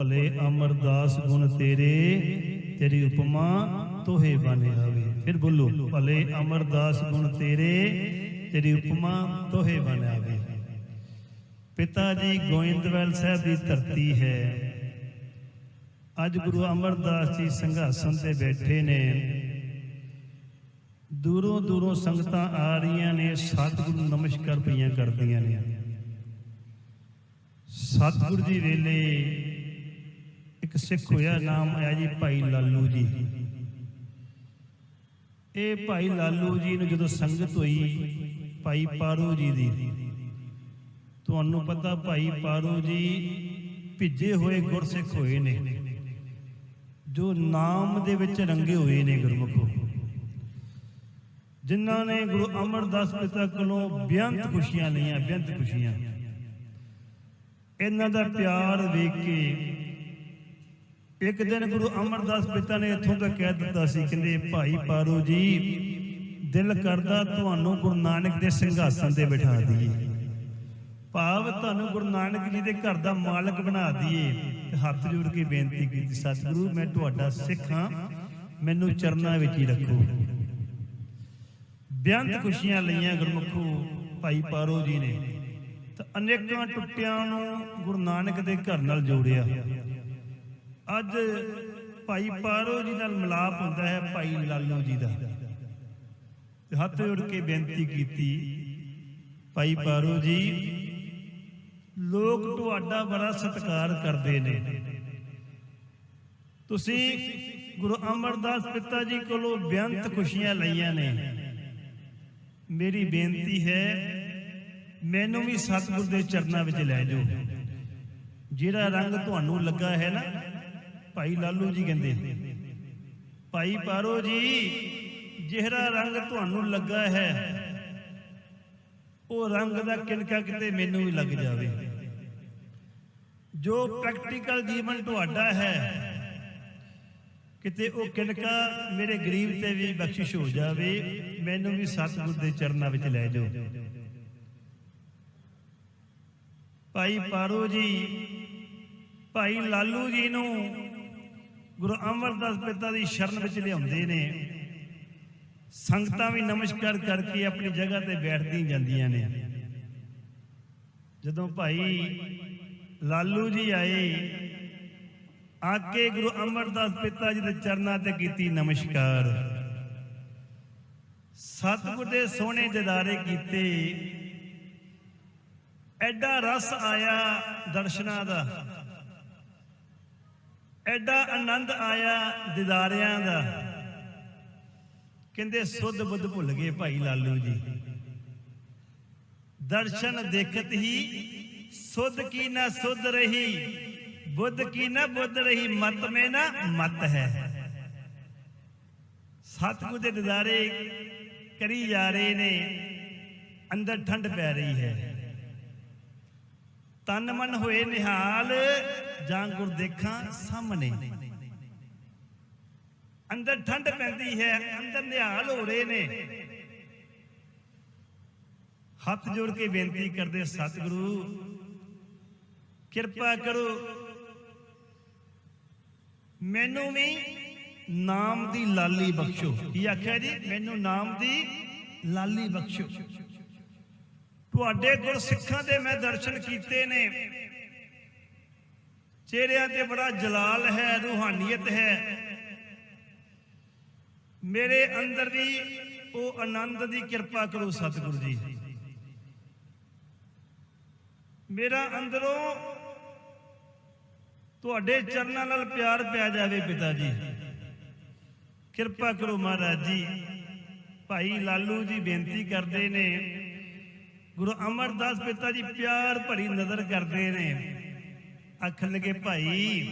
ਭਲੇ ਅਮਰਦਾਸ ਗੁਣ ਤੇਰੇ, ਤੇਰੀ ਉਪਮਾ ਤੋਹੇ ਬਨ ਆਵੇ। ਫਿਰ ਬੋਲੋ, ਭਲੇ ਅਮਰਦਾਸ ਗੁਣ ਤੇਰੇ, ਤੇਰੀ ਉਪਮਾ ਤੋਹੇ ਬਨ ਆਵੇ। ਪਿਤਾ ਜੀ, ਗੋਇੰਦਵਾਲ ਸਾਹਿਬ ਦੀ ਧਰਤੀ ਹੈ। ਅੱਜ ਗੁਰੂ ਅਮਰਦਾਸ ਜੀ ਸੰਘਾਸਨ ਤੇ ਬੈਠੇ ਨੇ। ਦੂਰੋਂ ਦੂਰੋਂ ਸੰਗਤਾਂ ਆ ਰਹੀਆਂ ਨੇ, ਸਤਿਗੁਰੂ ਨੂੰ ਨਮਸਕਾਰ ਪਈਆਂ ਕਰਦੀਆਂ ਨੇ। ਸਤਿਗੁਰੂ ਜੀ ਵੇਲੇ ਇੱਕ ਸਿੱਖ ਹੋਇਆ, ਨਾਮ ਆਇਆ ਜੀ ਭਾਈ ਲਾਲੂ ਜੀ। ਇਹ ਭਾਈ ਲਾਲੂ ਜੀ ਨੂੰ ਜਦੋਂ ਸੰਗਤ ਹੋਈ ਭਾਈ ਪਾਰੂ ਜੀ ਦੀ, ਤੁਹਾਨੂੰ ਪਤਾ ਭਾਈ ਪਾਰੂ ਜੀ ਭਿੱਜੇ ਹੋਏ ਗੁਰਸਿੱਖ ਹੋਏ ਨੇ, ਜੋ ਨਾਮ ਦੇ ਵਿੱਚ ਰੰਗੇ ਹੋਏ ਨੇ ਗੁਰਮੁਖੋ। ਜਿਨ੍ਹਾਂ ਨੇ ਗੁਰੂ ਅਮਰਦਾਸ ਪਿਤਾ ਕੋਲੋਂ ਬੇਅੰਤ ਖੁਸ਼ੀਆਂ ਲਈਆਂ, ਬੇਅੰਤ ਖੁਸ਼ੀਆਂ। ਇਹਨਾਂ ਦਾ ਪਿਆਰ ਵੇਖ ਕੇ ਇੱਕ ਦਿਨ ਗੁਰੂ ਅਮਰਦਾਸ ਪਿਤਾ ਨੇ ਇੱਥੋਂ ਤੱਕ ਕਹਿ ਦਿੱਤਾ ਸੀ, ਕਹਿੰਦੇ, ਭਾਈ ਪਾਰੋ ਜੀ, ਦਿਲ ਕਰਦਾ ਤੁਹਾਨੂੰ ਗੁਰੂ ਨਾਨਕ ਦੇ ਸਿੰਘਾਸਨ ਤੇ ਬਿਠਾ ਦਈਏ। ਭਾਵ ਤੁਹਾਨੂੰ ਗੁਰੂ ਨਾਨਕ ਜੀ ਦੇ ਘਰ ਦਾ ਮਾਲਕ ਬਣਾ ਦਈਏ। ਤੇ ਹੱਥ ਜੋੜ ਕੇ ਬੇਨਤੀ ਕੀਤੀ, ਸਤਿਗੁਰੂ, ਮੈਂ ਤੁਹਾਡਾ ਸਿੱਖ ਹਾਂ, ਮੈਨੂੰ ਚਰਨਾਂ ਵਿੱਚ ਹੀ ਰੱਖੋ। ਬੇਅੰਤ ਖੁਸ਼ੀਆਂ ਲਈਆਂ ਗੁਰਮੁਖੋ ਭਾਈ ਪਾਰੋ ਜੀ ਨੇ। ਤਾਂ ਅਨੇਕਾਂ ਟੁੱਟਿਆਂ ਨੂੰ ਗੁਰੂ ਨਾਨਕ ਦੇ ਘਰ ਨਾਲ ਜੋੜਿਆ। ਅੱਜ ਭਾਈ ਪਾਰੋ ਜੀ ਨਾਲ ਮਿਲਾਪ ਹੁੰਦਾ ਹੈ ਭਾਈ ਲਾਲੋ ਜੀ ਦਾ। ਤੇ ਹੱਥ ਜੋੜ ਕੇ ਬੇਨਤੀ ਕੀਤੀ, ਭਾਈ ਪਾਰੋ ਜੀ, ਲੋਕ ਤੁਹਾਡਾ ਬੜਾ ਸਤਿਕਾਰ ਕਰਦੇ ਨੇ। ਤੁਸੀਂ ਗੁਰੂ ਅਮਰਦਾਸ ਪਿਤਾ ਜੀ ਕੋਲੋਂ ਬੇਅੰਤ ਖੁਸ਼ੀਆਂ ਲਈਆਂ ਨੇ। ਮੇਰੀ ਬੇਨਤੀ ਹੈ, ਮੈਨੂੰ ਵੀ ਸਤਿਗੁਰ ਦੇ ਚਰਨਾਂ ਵਿੱਚ ਲੈ ਜਾਓ। ਜਿਹੜਾ ਰੰਗ ਤੁਹਾਨੂੰ ਲੱਗਾ ਹੈ ਨਾ ਭਾਈ ਲਾਲੂ ਜੀ ਕਹਿੰਦੇ, ਭਾਈ ਪਾਰੋ ਜੀ, ਜਿਹੜਾ ਰੰਗ ਤੁਹਾਨੂੰ ਲੱਗਾ ਹੈ, ਉਹ ਰੰਗ ਦਾ ਕਿਣਕਾ ਕਿਤੇ ਮੈਨੂੰ ਵੀ ਲੱਗ ਜਾਵੇ। ਜੋ ਪ੍ਰੈਕਟੀਕਲ ਜੀਵਨ ਤੁਹਾਡਾ ਹੈ, ਕਿਤੇ ਉਹ ਕਿਣਕਾ ਮੇਰੇ ਗਰੀਬ ਤੇ ਵੀ ਬਖਸ਼ਿਸ਼ ਹੋ ਜਾਵੇ, ਮੈਨੂੰ ਵੀ ਸਤਿਗੁਰ ਦੇ ਚਰਨਾਂ ਵਿੱਚ ਲੈ ਜਾਓ। ਭਾਈ ਪਾਰੋ ਜੀ, ਭਾਈ ਲਾਲੂ ਜੀ ਨੂੰ ਗੁਰੂ ਅਮਰਦਾਸ ਪਿਤਾ ਦੀ ਸ਼ਰਨ ਵਿੱਚ ਲਿਆਉਂਦੇ ਨੇ। ਸੰਗਤਾਂ ਵੀ ਨਮਸਕਾਰ ਕਰਕੇ ਆਪਣੀ ਜਗ੍ਹਾ ਤੇ ਬੈਠਦੀਆਂ ਜਾਂਦੀਆਂ ਨੇ। ਜਦੋਂ ਭਾਈ ਲਾਲੂ ਜੀ ਆਏ ਆ ਕੇ ਗੁਰੂ ਅਮਰਦਾਸ ਪਿਤਾ ਜੀ ਦੇ ਚਰਨਾਂ ਤੇ ਕੀਤੀ ਨਮਸਕਾਰ। ਸਤਿਗੁਰ ਦੇ ਸੋਹਣੇ ਦਿਦਾਰੇ ਕੀਤੇ। ਐਡਾ ਰਸ ਆਇਆ ਦਰਸ਼ਨਾਂ ਦਾ। ਐਡਾ ਆਨੰਦ ਆਇਆ ਦਿਦਾਰਿਆਂ ਦਾ। ਕਹਿੰਦੇ ਸੁੱਧ ਬੁੱਧ ਭੁੱਲ ਗਏ ਭਾਈ ਲਾਲੂ ਜੀ। ਦਰਸ਼ਨ ਦੇਖਤ ਹੀ ਸੁੱਧ ਕੀ ਨਾ ਸੁੱਧ ਰਹੀ, ਬੁੱਧ ਕੀ ਨਾ ਬੁੱਧ ਰਹੀ, ਮਤ ਮੇ ਨਾ ਮਤ ਹੈ। ਸਤਿਗੁਰ ਦੇ ਦਿਦਾਰੇ ਕਰੀ ਜਾ ਰਹੇ ਨੇ, ਅੰਦਰ ਠੰਡ ਪੈ ਰਹੀ ਹੈ। ਤਨ ਮਨ ਹੋਏ ਨਿਹਾਲ, ਜਾਂ ਗੁਰ ਦੇਖਾਂ ਸਾਹਮਣੇ। ਅੰਦਰ ਠੰਡ ਪੈਂਦੀ ਹੈ, ਅੰਦਰ ਨਿਹਾਲ ਹੋ ਰਹੇ ਨੇ। ਹੱਥ ਜੋੜ ਕੇ ਬੇਨਤੀ ਕਰਦੇ ਸਤਿਗੁਰੂ, ਕਿਰਪਾ ਕਰੋ। ਮੈਨੂੰ ਵੀ ਨਾਮ ਦੀ ਲਾਲੀ ਬਖਸ਼ੋ। ਕੀ ਆਖਿਆ ਜੀ? ਮੈਨੂੰ ਨਾਮ ਦੀ ਲਾਲੀ ਬਖਸ਼ੋ। ਤੁਹਾਡੇ ਗੁਰ ਸਿੱਖਾਂ ਦੇ ਮੈਂ ਦਰਸ਼ਨ ਕੀਤੇ ਨੇ। ਚਿਹਰਿਆਂ ਤੇ ਬੜਾ ਜਲਾਲ ਹੈ, ਰੂਹਾਨੀਅਤ ਹੈ। ਮੇਰੇ ਅੰਦਰ ਦੀ ਉਹ ਆਨੰਦ ਦੀ ਕਿਰਪਾ ਕਰੋ ਸਤਿਗੁਰੂ ਜੀ। ਮੇਰਾ ਅੰਦਰੋਂ ਤੁਹਾਡੇ ਚਰਨਾਂ ਨਾਲ ਪਿਆਰ ਪਿਆ ਜਾਵੇ ਪਿਤਾ ਜੀ। ਕਿਰਪਾ ਕਰੋ ਮਹਾਰਾਜ ਜੀ। ਭਾਈ ਲਾਲੂ ਜੀ ਬੇਨਤੀ ਕਰਦੇ ਨੇ ਗੁਰੂ ਅਮਰਦਾਸ ਪਿਤਾ ਜੀ ਪਿਆਰ ਭਰੀ ਨਜ਼ਰ ਕਰਦੇ ਨੇ। ਆਖਣ ਲਗੇ, ਭਾਈ,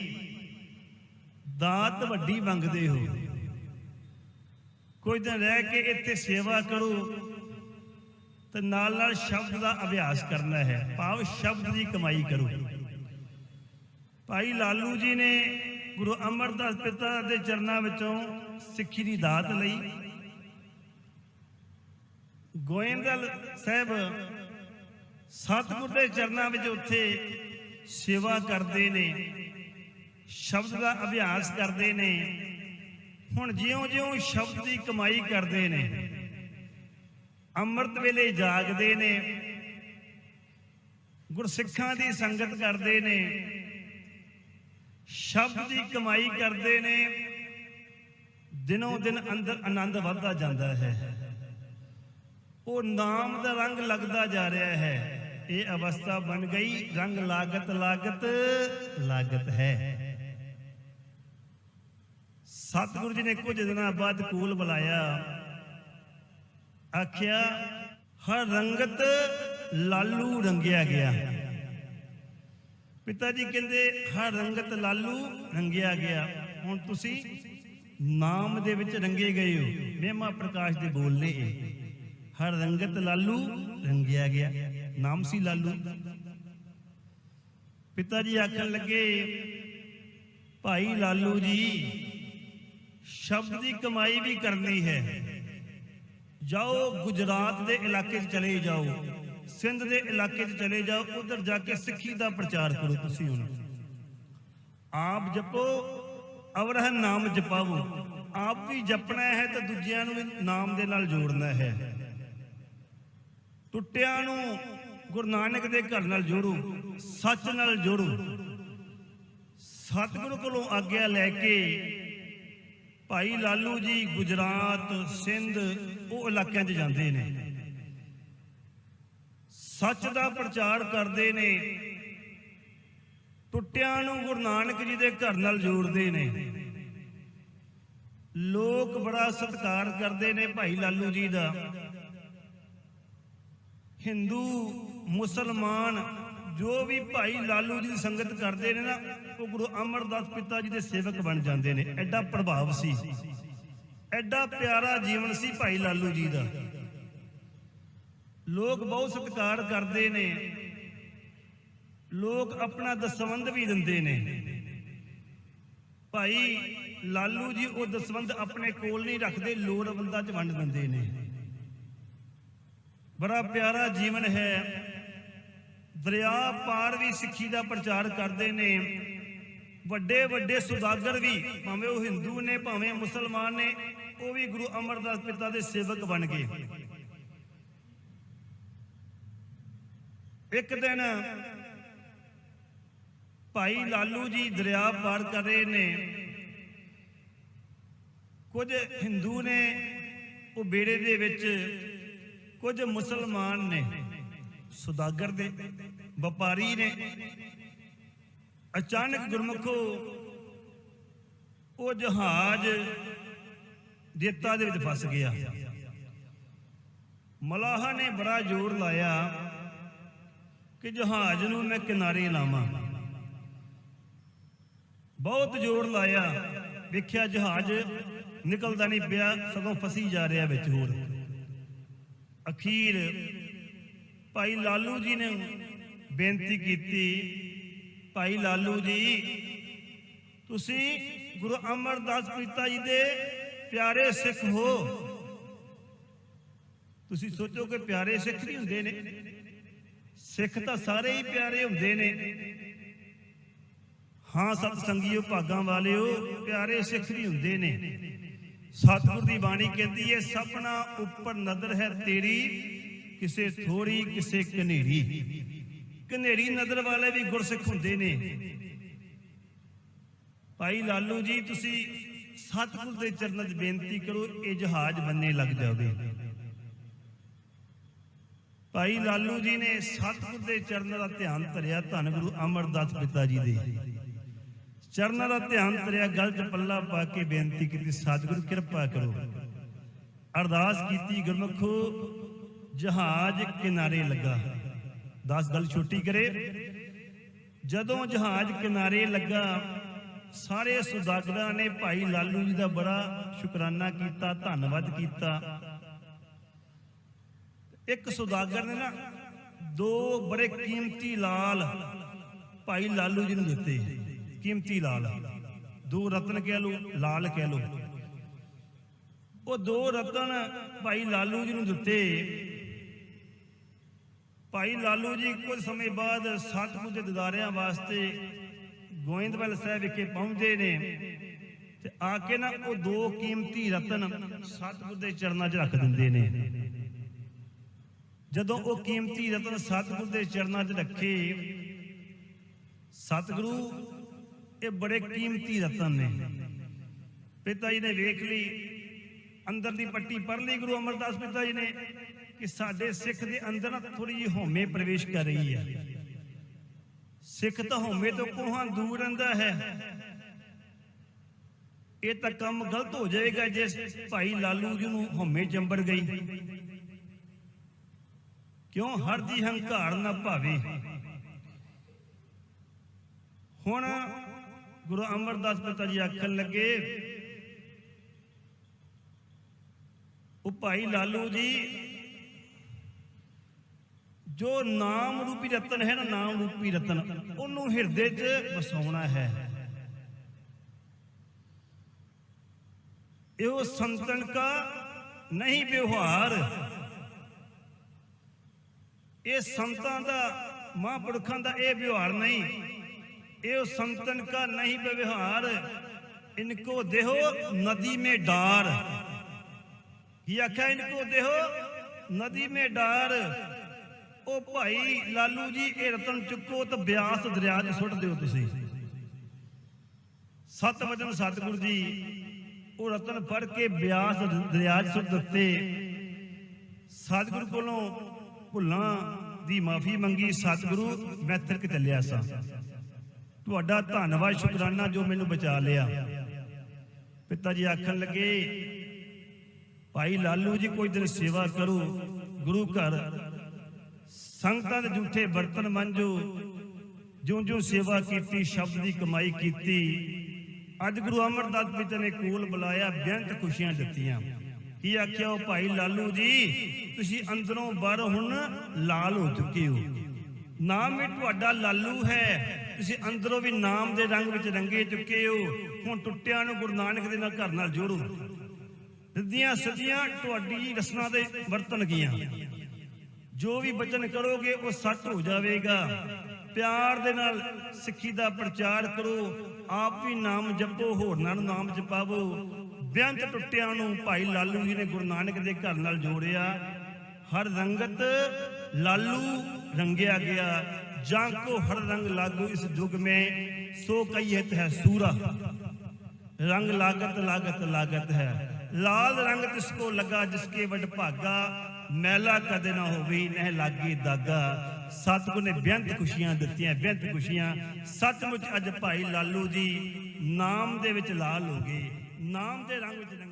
ਦਾਤ ਵੱਡੀ ਮੰਗਦੇ ਹੋ। ਕੋਈ ਦਿਨ ਰਹਿ ਕੇ ਇੱਥੇ ਸੇਵਾ ਕਰੋ, ਤੇ ਨਾਲ ਨਾਲ ਸ਼ਬਦ ਦਾ ਅਭਿਆਸ ਕਰਨਾ ਹੈ। ਭਾਵ ਸ਼ਬਦ ਦੀ ਕਮਾਈ ਕਰੋ। ਭਾਈ ਲਾਲੂ ਜੀ ਨੇ ਗੁਰੂ ਅਮਰਦਾਸ ਪਿਤਾ ਦੇ ਚਰਨਾਂ ਵਿੱਚੋਂ ਸਿੱਖੀ ਦੀ ਦਾਤ ਲਈ ਗੋਇੰਦਲ ਸਾਹਿਬ ਸਤਿਗੁਰ ਦੇ ਚਰਨਾਂ ਵਿੱਚ ਉੱਥੇ ਸੇਵਾ ਕਰਦੇ ਨੇ, ਸ਼ਬਦ ਦਾ ਅਭਿਆਸ ਕਰਦੇ ਨੇ, ਹੁਣ ਜਿਉਂ-ਜਿਉਂ ਸ਼ਬਦ ਦੀ ਕਮਾਈ ਕਰਦੇ ਨੇ, ਅੰਮ੍ਰਿਤ ਵੇਲੇ ਜਾਗਦੇ ਨੇ, ਗੁਰਸਿੱਖਾਂ ਦੀ ਸੰਗਤ ਕਰਦੇ ਨੇ, ਸ਼ਬਦ ਦੀ ਕਮਾਈ ਕਰਦੇ ਨੇ, ਦਿਨੋਂ ਦਿਨ ਅੰਦਰ ਆਨੰਦ ਵੱਧਦਾ ਜਾਂਦਾ ਹੈ। ਉਹ ਨਾਮ ਦਾ ਰੰਗ ਲੱਗਦਾ ਜਾ ਰਿਹਾ ਹੈ। ਇਹ ਅਵਸਥਾ ਬਣ ਗਈ। ਰੰਗ ਲਾਗਤ ਲਾਗਤ ਲਾਗਤ ਹੈ। ਸਤਿਗੁਰੂ ਜੀ ਨੇ ਕੁਝ ਦਿਨਾਂ ਬਾਅਦ ਕੋਲ ਬੁਲਾਇਆ। ਆਖਿਆ, ਹਰ ਰੰਗਤ ਲਾਲੂ ਰੰਗਿਆ ਗਿਆ। ਪਿਤਾ ਜੀ ਕਹਿੰਦੇ, ਹਰ ਰੰਗਤ ਲਾਲੂ ਰੰਗਿਆ ਗਿਆ। ਹੁਣ ਤੁਸੀਂ ਨਾਮ ਦੇ ਵਿੱਚ ਰੰਗੇ ਗਏ ਹੋ। ਮਹਿਮਾ ਪ੍ਰਕਾਸ਼ ਦੇ ਬੋਲ ਨੇ ਇਹ। ਹਰ ਰੰਗਤ ਲਾਲੂ ਰੰਗਿਆ ਗਿਆ। ਨਾਮ ਸੀ ਲਾਲੂ। ਪਿਤਾ ਜੀ ਆਖਣ ਲੱਗੇ, ਭਾਈ ਲਾਲੂ ਜੀ, ਸ਼ਬਦ ਦੀ ਕਮਾਈ ਵੀ ਕਰਨੀ ਹੈ। ਜਾਓ ਗੁਜਰਾਤ ਦੇ ਇਲਾਕੇ 'ਚ ਚਲੇ ਜਾਓ। ਸਿੰਧ ਦੇ ਇਲਾਕੇ 'ਚ ਚਲੇ ਜਾਓ। ਉਧਰ ਜਾ ਕੇ ਸਿੱਖੀ ਦਾ ਪ੍ਰਚਾਰ ਕਰੋ ਤੁਸੀਂ ਹੁਣ। ਆਪ ਜਪੋ, ਅਵਰਹ ਨਾਮ ਜਪਾਵੋ ਆਪ ਵੀ ਜਪਣਾ ਹੈ ਤਾਂ ਦੂਜਿਆਂ ਨੂੰ ਵੀ ਨਾਮ ਦੇ ਨਾਲ ਜੋੜਨਾ ਹੈ। ਟੁੱਟਿਆਂ ਨੂੰ ਗੁਰੂ ਨਾਨਕ ਦੇ ਘਰ ਨਾਲ ਜੋੜੋ, ਸੱਚ ਨਾਲ ਜੋੜੋ। ਸਤਿਗੁਰੂ ਕੋਲੋਂ ਆਗਿਆ ਲੈ ਕੇ ਭਾਈ ਲਾਲੂ ਜੀ ਗੁਜਰਾਤ, ਸਿੰਧ ਉਹ ਇਲਾਕਿਆਂ 'ਚ ਜਾਂਦੇ ਨੇ। ਸੱਚ ਦਾ ਪ੍ਰਚਾਰ ਕਰਦੇ ਨੇ। ਟੁੱਟਿਆਂ ਨੂੰ ਗੁਰੂ ਨਾਨਕ ਜੀ ਦੇ ਘਰ ਨਾਲ ਜੋੜਦੇ ਨੇ। ਲੋਕ ਬੜਾ ਸਤਿਕਾਰ ਕਰਦੇ ਨੇ ਭਾਈ ਲਾਲੂ ਜੀ ਦਾ। ਹਿੰਦੂ, ਮੁਸਲਮਾਨ, ਜੋ ਵੀ ਭਾਈ ਲਾਲੂ ਜੀ ਦੀ ਸੰਗਤ ਕਰਦੇ ਨੇ ਨਾ, ਉਹ ਗੁਰੂ ਅਮਰਦਾਸ ਪਿਤਾ ਜੀ ਦੇ ਸੇਵਕ ਬਣ ਜਾਂਦੇ ਨੇ। ਐਡਾ ਪ੍ਰਭਾਵ ਸੀ। ਐਡਾ ਪਿਆਰਾ ਜੀਵਨ ਸੀ ਭਾਈ ਲਾਲੂ ਜੀ ਦਾ। ਲੋਕ ਬਹੁਤ ਸਤਿਕਾਰ ਕਰਦੇ ਨੇ। ਲੋਕ ਆਪਣਾ ਦਸਵੰਦ ਵੀ ਦਿੰਦੇ ਨੇ। ਭਾਈ ਲਾਲੂ ਜੀ ਉਹ ਦਸਵੰਦ ਆਪਣੇ ਕੋਲ ਨਹੀਂ ਰੱਖਦੇ, ਲੋੜਵੰਦਾਂ 'ਚ ਵੰਡ ਦਿੰਦੇ ਨੇ। ਬੜਾ ਪਿਆਰਾ ਜੀਵਨ ਹੈ। ਦਰਿਆ ਪਾਰ ਵੀ ਸਿੱਖੀ ਦਾ ਪ੍ਰਚਾਰ ਕਰਦੇ ਨੇ। ਵੱਡੇ ਵੱਡੇ ਸੁਦਾਗਰ ਵੀ, ਭਾਵੇਂ ਉਹ ਹਿੰਦੂ ਨੇ, ਭਾਵੇਂ ਮੁਸਲਮਾਨ ਨੇ, ਉਹ ਵੀ ਗੁਰੂ ਅਮਰਦਾਸ ਪਿਤਾ ਦੇ ਸੇਵਕ ਬਣ ਗਏ। ਇੱਕ ਦਿਨ ਭਾਈ ਲਾਲੂ ਜੀ ਦਰਿਆ ਪਾਰ ਕਰ ਰਹੇ ਨੇ। ਕੁਝ ਹਿੰਦੂ ਨੇ ਉਹ ਬੇੜੇ ਦੇ ਵਿੱਚ ਕੁਝ ਮੁਸਲਮਾਨ ਨੇ, ਸੁਦਾਗਰ ਦੇ, ਵਪਾਰੀ ਨੇ, ਅਚਾਨਕ ਗੁਰਮੁਖੋ ਉਹ ਜਹਾਜ਼ ਦਿੱਤਾ ਦੇ ਵਿੱਚ ਫਸ ਗਿਆ। ਮਲਾਹਾ ਨੇ ਬੜਾ ਜ਼ੋਰ ਲਾਇਆ ਕਿ ਜਹਾਜ਼ ਨੂੰ ਮੈਂ ਕਿਨਾਰੇ ਲਾਵਾਂ। ਬਹੁਤ ਜ਼ੋਰ ਲਾਇਆ, ਵੇਖਿਆ ਜਹਾਜ਼ ਨਿਕਲਦਾ ਨਹੀਂ ਪਿਆ, ਸਗੋਂ ਫਸੀ ਜਾ ਰਿਹਾ ਵਿੱਚ ਹੋਰ। ਅਖੀਰ ਭਾਈ ਲਾਲੂ ਜੀ ਨੇ ਬੇਨਤੀ ਕੀਤੀ, ਭਾਈ ਲਾਲੂ ਜੀ, ਤੁਸੀਂ ਗੁਰੂ ਅਮਰਦਾਸ ਪਿਤਾ ਜੀ ਦੇ ਪਿਆਰੇ ਸਿੱਖ ਹੋ। ਤੁਸੀਂ ਸੋਚੋ ਕਿ ਪਿਆਰੇ ਸਿੱਖ ਵੀ ਹੁੰਦੇ ਨੇ। ਸਿੱਖ ਤਾਂ ਸਾਰੇ ਹੀ ਪਿਆਰੇ ਹੁੰਦੇ ਨੇ। ਹਾਂ ਸਤ ਸੰਗੀਓ ਭਾਗਾਂ ਵਾਲਿਓ, ਪਿਆਰੇ ਸਿੱਖ ਵੀ ਹੁੰਦੇ ਨੇ। ਸਤਿਗੁਰ ਦੀ ਬਾਣੀ ਕਹਿੰਦੀ ਹੈ ਸਪਨਾ ਉੱਪਰ ਨਜ਼ਰ ਹੈ ਤੇਰੀ, ਕਿਸੇ ਥੋੜੀ ਕਿਸੇ ਕਨੇਰੀ ਕਨੇਰੀ ਨਜ਼ਰ ਵਾਲੇ ਵੀ ਗੁਰਸਿੱਖ ਹੁੰਦੇ ਨੇ। ਭਾਈ ਲਾਲੂ ਜੀ, ਤੁਸੀਂ ਸਤਿਗੁਰ ਦੇ ਚਰਨਾਂ 'ਚ ਬੇਨਤੀ ਕਰੋ, ਇਹ ਜਹਾਜ਼ ਬੰਨੇ ਲੱਗ ਜਾਵੇ। ਭਾਈ ਲਾਲੂ ਜੀ ਨੇ ਸਤਿਗੁਰ ਦੇ ਚਰਨਾਂ ਦਾ ਧਿਆਨ ਧਰਿਆ ਧੰਨ ਗੁਰੂ ਅਮਰਦਾਸ ਪਿਤਾ ਜੀ ਦੇ। ਚਰਨਾਂ ਦਾ ਧਿਆਨ ਤਰਿਆ ਗਲਤ ਪੱਲਾ ਪਾ ਕੇ ਬੇਨਤੀ ਕੀਤੀ, ਸਤਿਗੁਰ, ਕਿਰਪਾ ਕਰੋ। ਅਰਦਾਸ ਕੀਤੀ, ਗੁਰਮਖੋ, ਜਹਾਜ਼ ਕਿਨਾਰੇ ਲੱਗਾ। 10 ਗੱਲ ਛੋਟੀ ਕਰੇ। ਜਦੋਂ ਜਹਾਜ਼ ਕਿਨਾਰੇ ਲੱਗਾ, ਸਾਰੇ ਸੁਦਾਗਰਾਂ ਨੇ ਭਾਈ ਲਾਲੂ ਜੀ ਦਾ ਬੜਾ ਸ਼ੁਕਰਾਨਾ ਕੀਤਾ, ਧੰਨਵਾਦ ਕੀਤਾ। ਇੱਕ ਸੁਦਾਗਰ ਨੇ ਨਾ ਦੋ ਬੜੇ ਕੀਮਤੀ ਲਾਲ ਭਾਈ ਲਾਲੂ ਜੀ ਨੂੰ ਦਿੱਤੇ। ਕੀਮਤੀ ਲਾਲ। ਦੋ ਰਤਨ ਕਹਿ ਲੋ ਲਾਲ ਕਹਿ ਲੋ ਉਹ ਦੋ ਰਤਨ ਭਾਈ ਲਾਲੂ ਜੀ ਨੂੰ ਦਿੱਤੇ। ਭਾਈ ਲਾਲੂ ਜੀ ਕੁਝ ਸਮੇਂ ਬਾਅਦ ਸਤਿਗੁਰ ਦੇ ਦਿਦਾਰਿਆਂ ਵਾਸਤੇ ਗੋਇੰਦਵਾਲ ਸਾਹਿਬ ਵਿਖੇ ਪਹੁੰਚਦੇ ਨੇ ਤੇ ਆ ਕੇ ਨਾ ਉਹ ਦੋ ਕੀਮਤੀ ਰਤਨ ਸਤਿਗੁਰ ਦੇ ਚਰਨਾਂ 'ਚ ਰੱਖ ਦਿੰਦੇ ਨੇ। ਜਦੋਂ ਉਹ ਕੀਮਤੀ ਰਤਨ ਸਤਿਗੁਰ ਦੇ ਚਰਨਾਂ 'ਚ ਰੱਖੇ, ਸਤਿਗੁਰੂ ਇਹ ਬੜੇ ਕੀਮਤੀ ਰਤਨ ਨੇ। ਪਿਤਾ ਜੀ ਨੇ ਵੇਖ ਲਈ, ਅੰਦਰ ਦੀ ਪੱਟੀ ਪੜ ਲਈ ਗੁਰੂ ਅਮਰਦਾਸ ਪਿਤਾ ਜੀ ਨੇ ਕਿ ਸਾਡੇ ਸਿੱਖ ਦੇ ਅੰਦਰ ਨਾ ਥੋੜੀ ਜਿਹੀ ਹਉਮੈ ਪ੍ਰਵੇਸ਼ ਕਰ ਰਹੀ ਹੈ ਸਿੱਖ ਤਾਂ ਹਉਮੈ ਤੋਂ ਕੋਹਾਂ ਦੂਰ ਰਹਿੰਦਾ ਹੈ। ਇਹ ਤਾਂ ਕੰਮ ਗਲਤ ਹੋ ਜਾਏਗਾ ਜੇ ਭਾਈ ਲਾਲੂ ਜੀ ਨੂੰ ਹਉਮੈ ਚੰਬੜ ਗਈ। ਕਿਉਂ ਹਰ ਦੀ ਹੰਕਾਰ ਨਾ ਭਾਵੇ। ਹੁਣ ਗੁਰੂ ਅਮਰਦਾਸ ਪਿਤਾ ਜੀ ਆਖਣ ਲੱਗੇ, ਉਹ ਭਾਈ ਲਾਲੂ ਜੀ, ਜੋ ਨਾਮ ਰੂਪੀ ਰਤਨ ਹੈ ਨਾ ਨਾਮ ਰੂਪੀ ਰਤਨ, ਉਹਨੂੰ ਹਿਰਦੇ 'ਚ ਵਸਾਉਣਾ ਹੈ। ਇਹ ਸੰਤਨ ਕਾ ਨਹੀਂ ਵਿਵਹਾਰ। ਇਹ ਸੰਤਾਂ ਦਾ, ਮਹਾਂਪੁਰਖਾਂ ਦਾ ਇਹ ਵਿਵਹਾਰ ਨਹੀਂ। ਇਹ ਸੰਤਨ ਕਾ ਨਹੀਂ ਵਿਵਹਾਰ, ਇਨਕੋ ਦੇਹੋ ਨਦੀ ਮੇ ਡਾਰ। ਕੀ ਆਖਿਆ ਇਨਕੋ ਦੇਹੋ ਨਦੀ ਮੇ ਉਹ ਭਾਈ ਲਾਲੂ ਜੀ, ਇਹ ਰਤਨ ਚੁੱਕੋ ਤੇ ਬਿਆਸ ਦਰਿਆ 'ਚ ਸੁੱਟ ਦਿਓ ਤੁਸੀਂ। ਸਤ ਵਚਨ ਸਤਿਗੁਰੂ ਜੀ, ਉਹ ਰਤਨ ਫੜ ਕੇ ਬਿਆਸ ਦਰਿਆ 'ਚ ਸੁੱਟ ਦਿੱਤੇ। ਸਤਿਗੁਰੂ ਕੋਲੋਂ ਭੁੱਲਾਂ ਦੀ ਮਾਫੀ ਮੰਗੀ। ਸਤਿਗੁਰੂ, ਮੈਂ ਤਿਰਕ ਚੱਲਿਆ ਸਾਂ। ਤੁਹਾਡਾ ਧੰਨਵਾਦ, ਸ਼ੁਕਰਾਨਾ ਜੋ ਮੈਨੂੰ ਬਚਾ ਲਿਆ। ਪਿਤਾ ਜੀ ਆਖਣ ਲੱਗੇ, ਭਾਈ ਲਾਲੂ ਜੀ ਕੋਈ ਦਿਨ ਸੇਵਾ ਕਰੋ, ਗੁਰੂ ਘਰ। ਸੰਗਤਾਂ ਦੇ ਜੂਠੇ ਬਰਤਨ ਮੰਜੋ। ਜਿਉਂ ਜਿਉਂ ਸੇਵਾ ਕੀਤੀ, ਸ਼ਬਦ ਦੀ ਕਮਾਈ ਕੀਤੀ। ਅੱਜ ਗੁਰੂ ਅਮਰਦਾਸ ਪਿਤਾ ਨੇ ਕੋਲ ਬੁਲਾਇਆ, ਬੇਅੰਤ ਖੁਸ਼ੀਆਂ ਦਿੱਤੀਆਂ। ਕੀ ਆਖਿਆ ਉਹ ਭਾਈ ਲਾਲੂ ਜੀ, ਤੁਸੀਂ ਅੰਦਰੋਂ ਬਾਹਰ ਹੁਣ ਲਾਲ ਹੋ ਚੁੱਕੇ ਹੋ। ਨਾਮ ਵੀ ਤੁਹਾਡਾ ਲਾਲੂ ਹੈ। ਤੁਸੀਂ ਅੰਦਰੋਂ ਵੀ ਨਾਮ ਦੇ ਰੰਗ ਵਿੱਚ ਰੰਗੇ ਚੁੱਕੇ ਹੋ। ਹੁਣ ਟੁੱਟਿਆਂ ਨੂੰ ਗੁਰੂ ਨਾਨਕ ਦੇ ਨਾਲ ਘਰ ਨਾਲ ਜੋੜੋ। ਸਿੱਧੀਆਂ ਸਦੀਆਂ ਤੁਹਾਡੀ ਰਸਨਾ ਦੇ ਵਰਤਨ ਗੀਆਂ ਜੋ ਵੀ ਬਚਨ ਕਰੋਗੇ ਉਹ ਸੱਚ ਹੋ ਜਾਵੇਗਾ। ਪਿਆਰ ਦੇ ਨਾਲ ਸਿੱਖੀ ਦਾ ਪ੍ਰਚਾਰ ਕਰੋ। ਆਪ ਵੀ ਨਾਮ ਜਪੋ ਹੋਰਨਾਂ ਨੂੰ ਨਾਮ ਜਪਾਵੋ। ਬੇਅੰਤ ਟੁੱਟਿਆਂ ਨੂੰ ਭਾਈ ਲਾਲੂ ਜੀ ਨੇ ਗੁਰੂ ਨਾਨਕ ਦੇ ਘਰ ਨਾਲ ਜੋੜਿਆ। ਹਰ ਰੰਗਤ ਲਾਲੂ ਰੰਗਿਆ ਗਿਆ ਜਾਂ ਕੋ ਹਰ ਰੰਗ ਲਾਗੂ ਇਸ ਯੁਗ ਮੇ ਸੋ ਕਹੀਤ ਹੈ ਸੂਰਾ रंग लागत लागत लागत है लाल रंग तिसको लगा जिसके वड भागा मैला कदे ना होवी नह लागी दागा ਸਤਿਗੁਰ ਨੇ ਬੇਅੰਤ ਖੁਸ਼ੀਆਂ ਦਿੱਤੀਆਂ ਬੇਅੰਤ ਖੁਸ਼ੀਆਂ ਸੱਚਮੁੱਚ ਅੱਜ ਭਾਈ ਲਾਲੂ ਜੀ ਨਾਮ ਦੇ ਵਿੱਚ ਲਾਲ ਹੋ ਗਏ ਨਾਮ ਦੇ ਰੰਗ ਵਿੱਚ ਰੰਗੇ